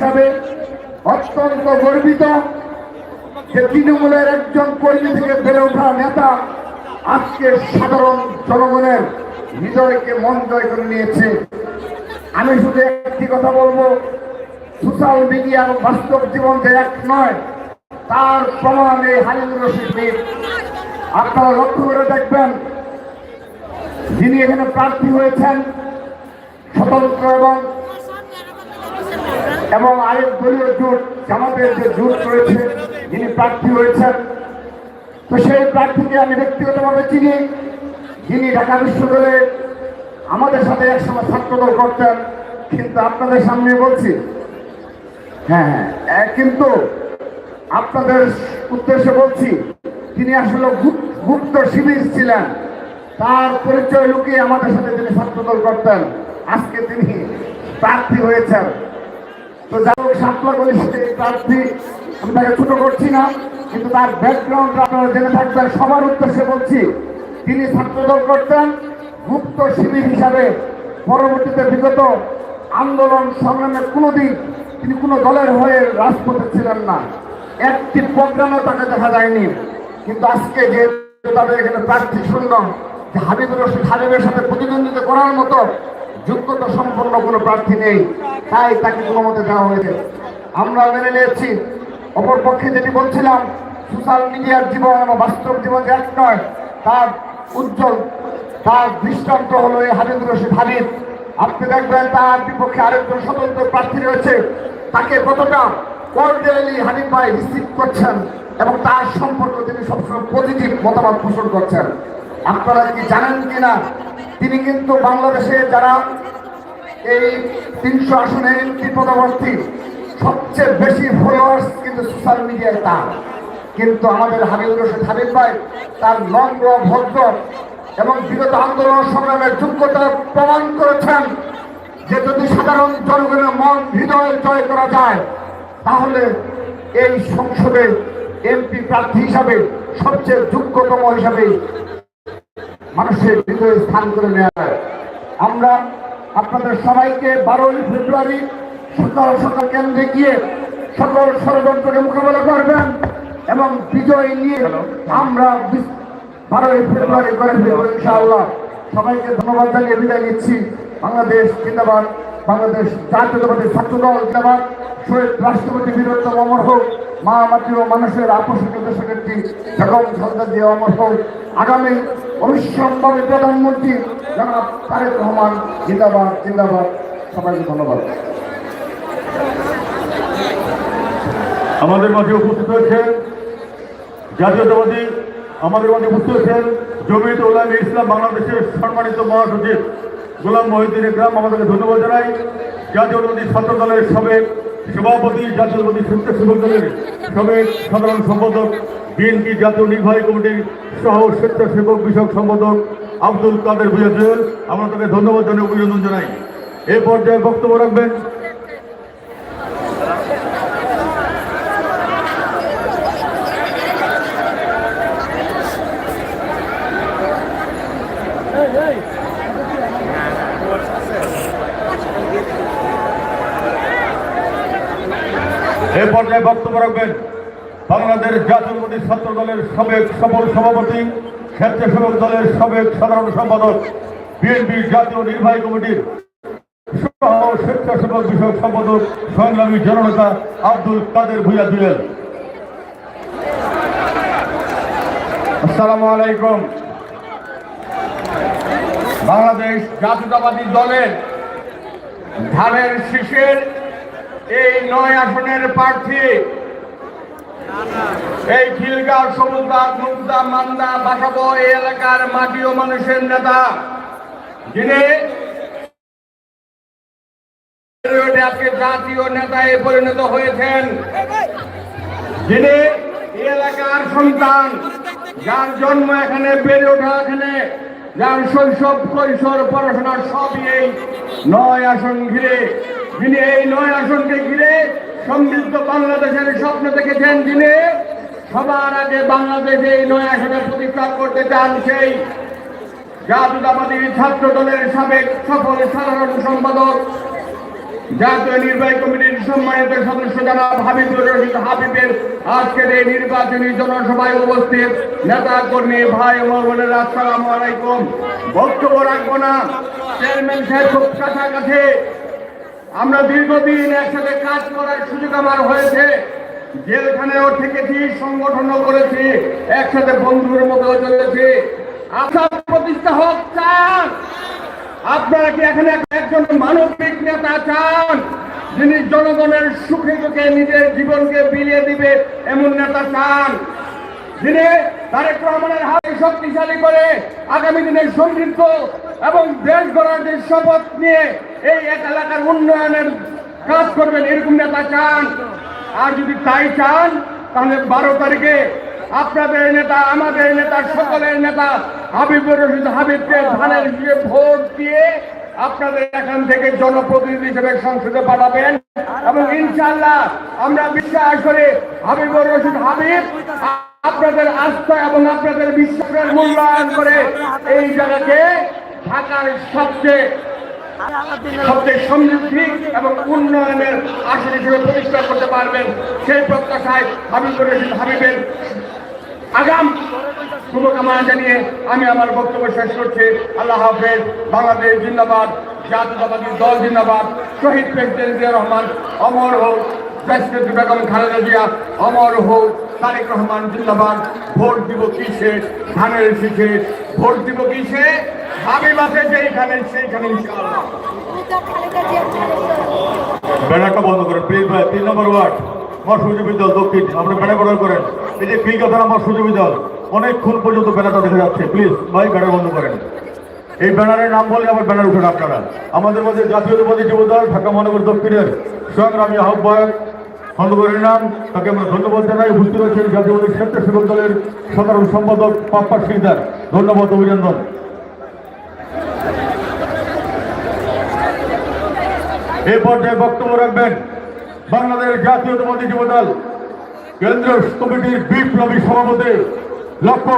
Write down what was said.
হিসাবে অত্যন্ত গর্বিত যে তৃণমূলের একজন কর্মী থেকে বেড়ে ওঠা নেতা আজকে সাধারণ জনগণের হৃদয়কে মন জয় করে নিয়েছে। আমি শুধু একটি কথা বলব, সোশ্যাল মিডিয়া এবং বাস্তব জীবন যে এক নয়, তার প্রমাণ এই হালিমুর রশিদ আপনারা লক্ষ্য করে দেখবেন, যিনি এখানে প্রার্থী হয়েছেন, স্বতন্ত্র এবং এবং আরেক দলীয় জোট জামাতের যে জোট রয়েছে, যিনি প্রার্থী হয়েছেন, তো সেই প্রার্থীকে আমি ব্যক্তিগতভাবে চিনি। যিনি ঢাকা বিশ্ববিদ্যালয়ে আমাদের সাথে একসময় ছাত্রদল করতেন, কিন্তু আপনাদের সামনে বলছি হ্যাঁ হ্যাঁ কিন্তু আপনাদের উদ্দেশ্যে বলছি, তিনি আসলে গুপ- গুপ্ত শিবির ছিলেন। তার পরিচয় লুকিয়ে আমাদের সাথে তিনি ছাত্রদল করতেন। আজকে তিনি প্রার্থী হয়েছেন। তো যাই হোক সাতলা কলি প্রার্থী, আমি তাকে ছোট করছি না, কিন্তু তার ব্যাকগ্রাউন্ড আপনারা জেনে থাকবেন। সবার উদ্দেশ্যে বলছি, তিনি ছাত্রদল করতেন, গুপ্ত শিবির হিসাবে পরবর্তীতে বিগত আন্দোলন সংগ্রামে কোনোদিন তিনি কোনো দলের হয়ে রাজপথে ছিলেন না। একটি প্রোগ্রামও তাকে দেখা যায়নি। কিন্তু আজকে যে তাদের এখানে প্রার্থী যে হাবিবুর রশিদ হাবিবের সাথে প্রতিদ্বন্দ্বিতা করার মতো যোগ্যতা সম্পন্ন কোনো প্রার্থী নেই, তাই তাকে কোনো মতে দেওয়া হয়েছে। আমরা মেনে নিয়েছি। অপরপক্ষে যেটি বলছিলাম, সোশ্যাল মিডিয়ার জীবন এবং বাস্তব জীবন এক নয়, তার উজ্জ্বল, তার দৃষ্টান্ত হলো এই হাবিবুর রশিদ হাবিব। আপনি দেখবেন তার বিপক্ষে আরেকজন স্বতন্ত্র প্রার্থী রয়েছে। তাকে কতটা কর্ডিয়ালি হাবিব ভাই রিসিভ করছেন এবং তার সম্পর্কে তিনি সবসময় পজিটিভ মতামত পোষণ করছেন। আপনারা কি জানেন কিনা? তিনি কিন্তু বাংলাদেশে যারা এই তিনশো আসনে পদবর্তী সবচেয়ে বেশি ফলোয়ার্স কিন্তু সোশ্যাল মিডিয়ায় তার কিন্তু আমাদের হাবিবুর রশিদ হাবিব ভাই, তার নম্র ভদ্র এবং বিগত আন্দোলন সংগ্রামের যোগ্যতা প্রমাণ করেছেন যে যদি সাধারণ জনগণের মন হৃদয় জয় করা যায়, তাহলে এই সংসদে এমপি প্রার্থী হিসাবে সবচেয়ে যোগ্যতম হিসাবে মানুষের হৃদয়ে স্থান করে নেওয়া হয় আমরা আপনাদের সবাইকে বারোই ফেব্রুয়ারি সকাল সকাল কেন্দ্রে গিয়ে সকল ষড়যন্ত্রকে মোকাবেলা করবেন এবং বিজয় নিয়ে আমরা বারোই ফেব্রুয়ারি করে ফেলব ইনশাআল্লাহ। সবাইকে ধন্যবাদ জানিয়ে বিদায় নিচ্ছি। বাংলাদেশ জিন্দাবাদ। বাংলাদেশ জাতীয়তাবাদী ছাত্রদল জিন্দাবাদ। রাষ্ট্রপতি বীরত্ব অমর হোক, মা মাটি ও মানুষের আকর্ষিত দেশনেত্রী বেগম খালেদা জিয়া অমর হোক, আগামী অবিশ্রামভাবে প্রধানমন্ত্রী জনাব তারেক রহমান জিন্দাবাদ জিন্দাবাদ। সবাইকে ধন্যবাদ। আমাদের মাঝে উপস্থিত হয়েছেন জাতীয়তাবাদী, আমাদের মাঝে উপস্থিত হয়েছেন জমিয়ত উলামে ইসলাম বাংলাদেশের সম্মানিত মহাসচিব গোলাম মহিউদ্দিন ইকরাম আমাদেরকে ধন্যবাদ জানাই। জাতীয়তাবাদী ছাত্র দলের সাবেক সভাপতি জাতীয় জাতীয়তাবাদী স্বেচ্ছাসেবক দলের সাবেক সাধারণ সম্পাদক, বিএনপি জাতীয় নির্বাহী কমিটির সহ স্বেচ্ছাসেবক বিষয়ক সম্পাদক আব্দুল কাদের বুঝেছেন আমরা তাকে ধন্যবাদ জানিয়ে অভিনন্দন জানাই। এ পর্যায়ে বক্তব্য রাখবেন এ পর্যায়ে বক্তব্য রাখবেন বাংলাদেশ জাতীয়বাদী ছাত্র দলের সাবেক সফল সভাপতি, স্বেচ্ছাসেবক দলের সাবেক সাধারণ সম্পাদক, বিএনপি জাতীয় নির্বাহী কমিটির স্বেচ্ছাসেবক বিষয়ক সম্পাদক, সংগ্রামী জননেতা আব্দুল কাদের ভুইয়া দিলেন আসসালামু আলাইকুম। বাংলাদেশ জাতীয়তাবাদী দলের ধানের শীষের এই নয় আসনের প্রার্থী। এই খিলগাঁও সবুজবাগ মুক্তা মান্দা, বাসাবো এই এলাকার মাটি ও মানুষের নেতা। যিনি আজকে জাতীয় নেতায় পরিণত হয়েছেন, যিনি এলাকার সন্তান, যার জন্ম এখানে বেড়ে ওঠা এখানে, যার শৈশব, কৈশোর, পড়াশোনা সবই এই নয় আসন ঘিরে। যিনি এই নয় আসনকে ঘিরে সমৃদ্ধ বাংলাদেশের স্বপ্ন দেখেছেন, যিনি সবার আগে বাংলাদেশে এই নয় আসনে প্রতিষ্ঠা করতে চান, সেই জাতীয়তাবাদী ছাত্র দলের সাবেক সফল সাধারণ সম্পাদক, জাতীয় নির্বাহী কমিটির সম্মানিত সদস্য জনাব হাবিবুর রশিদ হাবিবের আজকের এই নির্বাচনী জনসভায় উপস্থিত নেতা কর্মী ভাই বোনেরা, আসসালামু আলাইকুম। বক্তব্য রাখব না। চেয়ারম্যান সাহেব খুব কাছাকাছি আমরা দীর্ঘদিন একসাথে কাজ করার সুযোগ আমার হয়েছে। জেলখানেও থেকেছি, সংগঠনও করেছি, একসাথে বন্ধুর মতো চলেছি। আপনার প্রতিষ্ঠা হোক চান আপনারা কি এখানে একজন মানবিক নেতা চান, যিনি জনগণের সুখে দুঃখে নিজের জীবনকে বিলিয়ে দিবে, এমন নেতা চান? যিনি তারেক রহমানের হাতে শক্তিশালী করে আগামী দিনে সমৃদ্ধ এবং দেশ গড়ার শপথ নিয়ে এই এক এলাকার উন্নয়নের কাজ করবেন এরকম নেতা চান। আর যদি তাই চান, তাহলে বারো তারিখে আপনাদের নেতা, আমাদের নেতা, সকলের নেতা হাবিবুর রশিদ হাবিবকে ধানের ভোট দিয়ে আপনাদের এখান থেকে জনপ্রতিনিধি হিসেবে সংসদে পাঠাবেন এবং ইনশাল্লাহ আমরা বিশ্বাস করি হাবিবুর রশিদ হাবিব আপনাদের আস্থা এবং আপনাদের বিশ্বাসের মূল্যায়ন করে এই জায়গাকে ঢাকার সবচেয়ে সবচেয়ে সমৃদ্ধি এবং উন্নয়নের আসন হিসেবে প্রতিষ্ঠা করতে পারবেন সেই প্রত্যাশায় হাবিবুর রশিদ হাবিবের আগাম শুভকামনা জানিয়ে আমি আমার বক্তব্য শেষ করছি। আল্লাহ হাফেজ, বাংলাদেশ জিন্দাবাদ, জাতীয়তাবাদী দল জিন্দাবাদ, শহীদ প্রেসিডেন্ট জিয়া রহমান, অমর হোক, প্রেসিডেন্ট বেগম খালেদা জিয়া, অমর হোক, তারেক রহমান জিন্দাবাদ, ভোট দিব কিসে? ধানের শীষে ভোট দিব কিসে? হাবিব আছে যেইখানে, সেইখানে ইনশাআল্লাহ। ব্যানারটা বন্ধ করেন প্লিজ ভাই, তিন নম্বর ওয়ার্ড দল দক্ষিণ, আপনি বেড়া বর্ডার করেন। এই যে খিলকাতা আমার সুযোগী অনেকক্ষণ পর্যন্ত ব্যানারটা দেখা যাচ্ছে। প্লিজ ভাই ব্যানার বন্ধ করেন। এই ব্যানারের নাম বললে আমার ব্যানার উঠেন আপনারা। আমাদের মধ্যে জাতীয়তাবাদী যুব দল, ঢাকা মহানগর দক্ষিণের সংগ্রামী আহ্বায়ক খন্দকারের নাম। তাকে আমরা ধন্যবাদ জানাই। উপস্থিত রয়েছেন জাতীয়বাদী স্বেচ্ছাসেবক দলের সাধারণ সম্পাদক পাপ্পা সিকদার। ধন্যবাদ, অভিনন্দন। এই পর্যায়ে বক্তব্য রাখবেন বাংলাদেশ জাতীয়তাবাদী যুব দল। কেন্দ্রীয় কমিটির বিপ্লবী সভাপতি লক্ষ্য